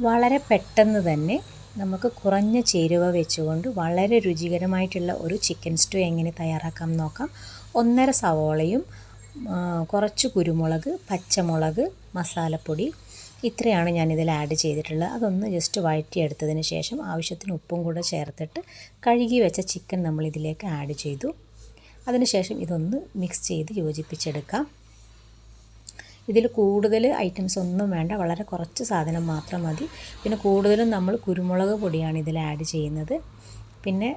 വളരെ പെട്ടെന്ന് തന്നെ നമുക്ക് കുറഞ്ഞ ചേരുവ വെച്ചുകൊണ്ട് വളരെ രുചികരമായിട്ടുള്ള ഒരു ചിക്കൻ സ്റ്റൂ എങ്ങനെ തയ്യാറാക്കാം നോക്കാം. ഒന്നര സവോളയും കുറച്ച് കുരുമുളക് പച്ചമുളക് മസാലപ്പൊടി. ഇത്രയാണ് ഞാനിതിൽ ആഡ് ചെയ്തിട്ടുള്ളത്. അതൊന്ന് ജസ്റ്റ് വഴറ്റിയെടുത്തതിന് ശേഷം ആവശ്യത്തിന് ഉപ്പും കൂടെ ചേർത്തിട്ട് കഴുകി വെച്ച ചിക്കൻ നമ്മൾ ഇതിലേക്ക് ആഡ് ചെയ്തു അതിനുശേഷം ഇതൊന്ന് മിക്സ് ചെയ്ത് യോജിപ്പിച്ചെടുക്കാം. ഇതിൽ കൂടുതൽ ഐറ്റംസ് ഒന്നും വേണ്ട. വളരെ കുറച്ച് സാധനം മാത്രം മതി. പിന്നെ കൂടുതലും നമ്മൾ കുരുമുളക് പൊടിയാണ് ഇതിൽ ആഡ് ചെയ്യുന്നത്. പിന്നെ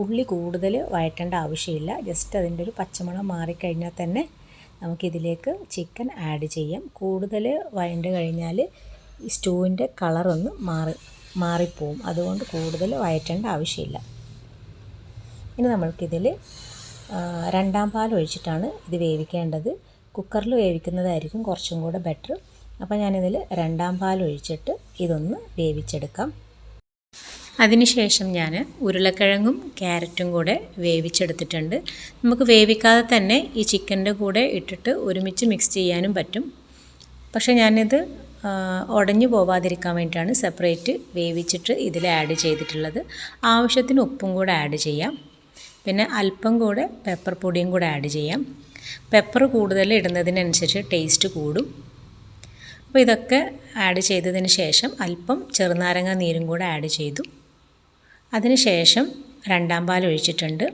ഉള്ളി കൂടുതൽ വഴറ്റേണ്ട ആവശ്യമില്ല. ജസ്റ്റ് അതിന്റെ ഒരു പച്ചമുളക് മാറിക്കഴിഞ്ഞാൽ തന്നെ നമുക്കിതിലേക്ക് ചിക്കൻ ആഡ് ചെയ്യാം. കൂടുതൽ വഴണ്ട് കഴിഞ്ഞാൽ ഈ സ്റ്റൂവിന്റെ കളറൊന്ന് മാറി മാറിപ്പോവും. അതുകൊണ്ട് കൂടുതൽ വഴറ്റേണ്ട ആവശ്യമില്ല. ഇനി നമ്മൾക്കിതിൽ രണ്ടാം പാൽ ഒഴിച്ചിട്ടാണ് ഇത് വേവിക്കേണ്ടത്. കുക്കറിൽ വേവിക്കുന്നതായിരിക്കും കുറച്ചും കൂടെ ബെറ്റർ അപ്പോൾ ഞാനിതിൽ രണ്ടാം പാൽ ഒഴിച്ചിട്ട് ഇതൊന്ന് വേവിച്ചെടുക്കാം. അതിനുശേഷം ഞാൻ ഉരുളക്കിഴങ്ങും ക്യാരറ്റും കൂടെ വേവിച്ചെടുത്തിട്ടുണ്ട്. നമുക്ക് വേവിക്കാതെ തന്നെ ഈ ചിക്കന്റെ കൂടെ ഇട്ടിട്ട് ഒരുമിച്ച് മിക്സ് ചെയ്യാനും പറ്റും. പക്ഷേ ഞാനിത് ഉടഞ്ഞു പോവാതിരിക്കാൻ വേണ്ടിയിട്ടാണ് സെപ്പറേറ്റ് വേവിച്ചിട്ട് ഇതിൽ ആഡ് ചെയ്തിട്ടുള്ളത്. ആവശ്യത്തിന് ഉപ്പും കൂടെ ആഡ് ചെയ്യാം. പിന്നെ അല്പം കൂടെ പെപ്പർ പൊടിയും കൂടെ ആഡ് ചെയ്യാം. പെപ്പർ കൂടുതൽ ഇടുന്നതിനനുസരിച്ച് ടേസ്റ്റ് കൂടും. അപ്പോൾ ഇതൊക്കെ ആഡ് ചെയ്തതിന് ശേഷം അല്പം ചെറുനാരങ്ങ നീരും കൂടെ ആഡ് ചെയ്തു. അതിനുശേഷം രണ്ടാം പാൽ ഒഴിച്ചിട്ടുണ്ട്.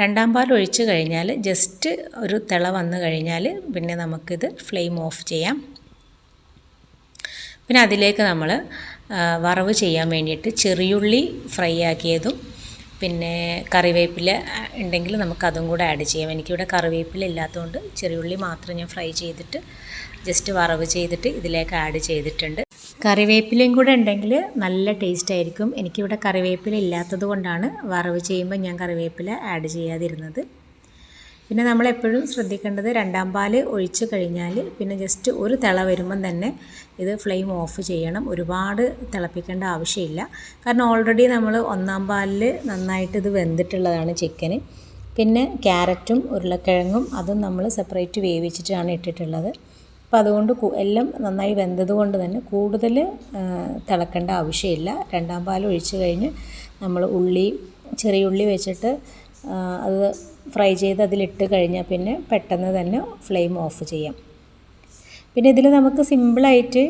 രണ്ടാം പാൽ ഒഴിച്ച് കഴിഞ്ഞാൽ ജസ്റ്റ് ഒരു തിള വന്നു കഴിഞ്ഞാൽ പിന്നെ നമുക്കിത് ഫ്ലെയിം ഓഫ് ചെയ്യാം. പിന്നെ അതിലേക്ക് നമ്മൾ വറവ് ചെയ്യാൻ വേണ്ടിയിട്ട് ചെറിയുള്ളി ഫ്രൈ ആക്കിയതും പിന്നെ കറിവേപ്പില ഉണ്ടെങ്കിൽ നമുക്കതും കൂടെ ആഡ് ചെയ്യാം. എനിക്കിവിടെ കറിവേപ്പില ഇല്ലാത്തതുകൊണ്ട് ചെറിയുള്ളി മാത്രം ഞാൻ ഫ്രൈ ചെയ്തിട്ട് ജസ്റ്റ് വറവ് ചെയ്തിട്ട് ഇതിലേക്ക് ആഡ് ചെയ്തിട്ടുണ്ട്. കറിവേപ്പിലയും കൂടെ ഉണ്ടെങ്കിൽ നല്ല ടേസ്റ്റ് ആയിരിക്കും. എനിക്കിവിടെ കറിവേപ്പില ഇല്ലാത്തത് കൊണ്ടാണ് വറവ് ചെയ്യുമ്പോൾ ഞാൻ കറിവേപ്പില ആഡ് ചെയ്യാതിരുന്നത്. പിന്നെ നമ്മളെപ്പോഴും ശ്രദ്ധിക്കേണ്ടത് രണ്ടാം പാൽ ഒഴിച്ച് കഴിഞ്ഞാൽ പിന്നെ ജസ്റ്റ് ഒരു തിള വരുമ്പം തന്നെ ഇത് ഫ്ലെയിം ഓഫ് ചെയ്യണം. ഒരുപാട് തിളപ്പിക്കേണ്ട ആവശ്യമില്ല. കാരണം ഓൾറെഡി നമ്മൾ ഒന്നാം പാലിൽ നന്നായിട്ട് ഇത് വെന്തിട്ടുള്ളതാണ് ചിക്കന് പിന്നെ ക്യാരറ്റും ഉരുളക്കിഴങ്ങും അതും നമ്മൾ സെപ്പറേറ്റ് വേവിച്ചിട്ടാണ് ഇട്ടിട്ടുള്ളത്. അപ്പോൾ അതുകൊണ്ട് എല്ലാം നന്നായി വെന്തതുകൊണ്ട് തന്നെ കൂടുതൽ തിളക്കേണ്ട ആവശ്യമില്ല. രണ്ടാം പാൽ ഒഴിച്ച് കഴിഞ്ഞ് നമ്മൾ ഉള്ളി ചെറിയ ഉള്ളി വെച്ചിട്ട് അത് ഫ്രൈ ചെയ്ത് അതിലിട്ട് കഴിഞ്ഞാൽ പിന്നെ പെട്ടെന്ന് തന്നെ ഫ്ലെയിം ഓഫ് ചെയ്യാം. പിന്നെ ഇതിൽ നമുക്ക് സിമ്പിളായിട്ട്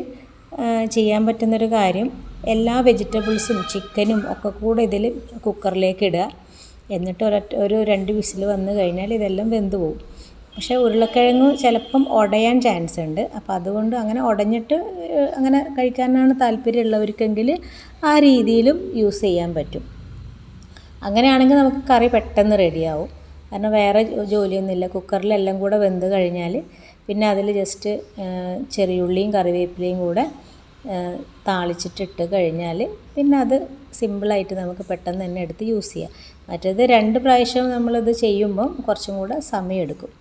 ചെയ്യാൻ പറ്റുന്നൊരു കാര്യം എല്ലാ വെജിറ്റബിൾസും ചിക്കനും ഒക്കെ കൂടെ ഇതിൽ കുക്കറിലേക്ക് ഇടുക. എന്നിട്ട് ഒരൊറ്റ ഒരു രണ്ട് വിസിൽ വന്നു കഴിഞ്ഞാൽ ഇതെല്ലാം വെന്ത് പോകും പക്ഷേ ഉരുളക്കിഴങ്ങ് ചിലപ്പം ഉടയാൻ ചാൻസ് ഉണ്ട്. അപ്പോൾ അതുകൊണ്ട് അങ്ങനെ ഉടഞ്ഞിട്ട് അങ്ങനെ കഴിക്കാനാണ് താല്പര്യമുള്ളവർക്കെങ്കിൽ ആ രീതിയിലും യൂസ് ചെയ്യാൻ പറ്റും. അങ്ങനെയാണെങ്കിൽ നമുക്ക് കറി പെട്ടെന്ന് റെഡിയാവും. കാരണം വേറെ ജോലിയൊന്നുമില്ല. കുക്കറിലെല്ലാം കൂടെ വെന്ത് കഴിഞ്ഞാൽ പിന്നെ അതിൽ ജസ്റ്റ് ചെറിയുള്ളിയും കറിവേപ്പിലയും കൂടെ താളിച്ചിട്ടിട്ട് കഴിഞ്ഞാൽ പിന്നെ അത് സിമ്പിളായിട്ട് നമുക്ക് പെട്ടെന്ന് തന്നെ എടുത്ത് യൂസ് ചെയ്യാം. മറ്റേത് രണ്ട് പ്രാവശ്യം നമ്മളിത് ചെയ്യുമ്പം കുറച്ചും കൂടെ സമയമെടുക്കും.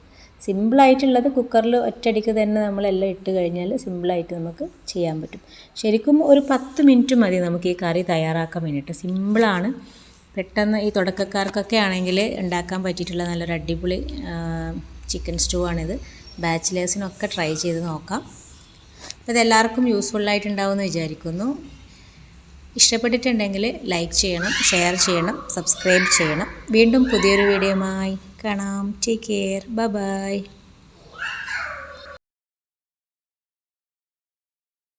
സിമ്പിളായിട്ടുള്ളത് കുക്കറിൽ ഒറ്റയടിക്ക് തന്നെ നമ്മളെല്ലാം ഇട്ട് കഴിഞ്ഞാൽ സിമ്പിളായിട്ട് നമുക്ക് ചെയ്യാൻ പറ്റും. ശരിക്കും ഒരു പത്ത് മിനിറ്റ് മതി നമുക്ക് ഈ കറി തയ്യാറാക്കാൻ വേണ്ടിയിട്ട്. സിമ്പിളാണ്. പെട്ടെന്ന് ഈ തുടക്കക്കാർക്കൊക്കെ ആണെങ്കിൽ ഉണ്ടാക്കാൻ പറ്റിയിട്ടുള്ള നല്ലൊരു അടിപൊളി ചിക്കൻ സ്റ്റൂ ആണിത്. ബാച്ചിലേഴ്സിനൊക്കെ ട്രൈ ചെയ്ത് നോക്കാം. അപ്പോൾ ഇതെല്ലാവർക്കും യൂസ്ഫുള്ളായിട്ടുണ്ടാവുമെന്ന് വിചാരിക്കുന്നു. ഇഷ്ടപ്പെട്ടിട്ടുണ്ടെങ്കിൽ ലൈക്ക് ചെയ്യണം ഷെയർ ചെയ്യണം സബ്സ്ക്രൈബ് ചെയ്യണം. വീണ്ടും പുതിയൊരു വീഡിയോയുമായി കാണാം. Take care bye